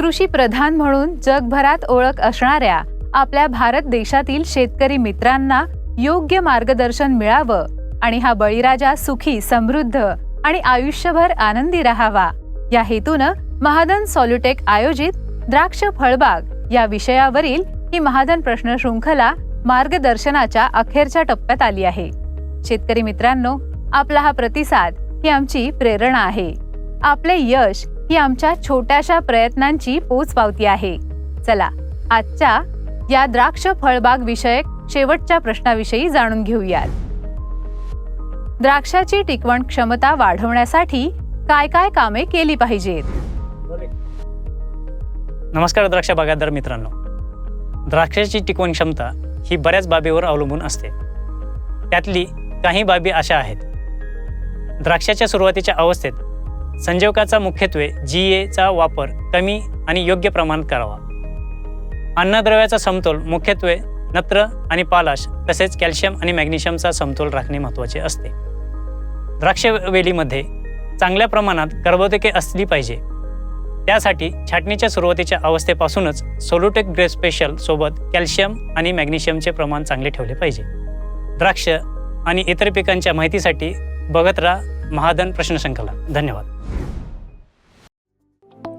कृषी प्रधान म्हणून जगभरात ओळख असणाऱ्या आपल्या भारत देशातील शेतकरी मित्रांना योग्य मार्गदर्शन मिळावं आणि हा बळीराजा सुखी समृद्ध आणि आयुष्यभर आनंदी राहावा. या हेतूनं महादन सॉल्युटेक आयोजित द्राक्ष फळबाग या विषयावरील ही महादन प्रश्न शृंखला मार्गदर्शनाच्या अखेरच्या टप्प्यात आली आहे. शेतकरी मित्रांनो आपला हा प्रतिसाद ही आमची प्रेरणा आहे. आपले यश ही आमच्या छोट्याशा प्रयत्नांची पोचपावती आहे. चला आजच्या या द्राक्ष फळबाग विषयक शेवटच्या प्रश्नाविषयी जाणून घेऊयात. द्राक्षाची टिकवण क्षमता वाढवण्यासाठी काय काय कामे केली पाहिजेत? नमस्कार द्राक्ष बागायतदार मित्रांनो. द्राक्षाची टिकवण क्षमता ही बऱ्याच बाबीवर अवलंबून असते. त्यातली काही बाबी अशा आहेत. द्राक्षाच्या सुरुवातीच्या अवस्थेत संजीवकाचा मुख्यत्वे जी एचा वापर कमी आणि योग्य प्रमाणात करावा. अन्नद्रव्याचा समतोल मुख्यत्वे नत्र आणि पालाश तसेच कॅल्शियम आणि मॅग्नेशियमचा समतोल राखणे महत्त्वाचे असते. द्राक्ष वेलीमध्ये चांगल्या प्रमाणात कर्बोदके असली पाहिजे. त्यासाठी छाटणीच्या सुरुवातीच्या अवस्थेपासूनच सोलोटेक ग्रे स्पेशल सोबत कॅल्शियम आणि मॅग्नेशियमचे प्रमाण चांगले ठेवले पाहिजे. द्राक्ष आणि इतर पिकांच्या माहितीसाठी बघत राहा महादन प्रश्नशंखला धन्यवाद.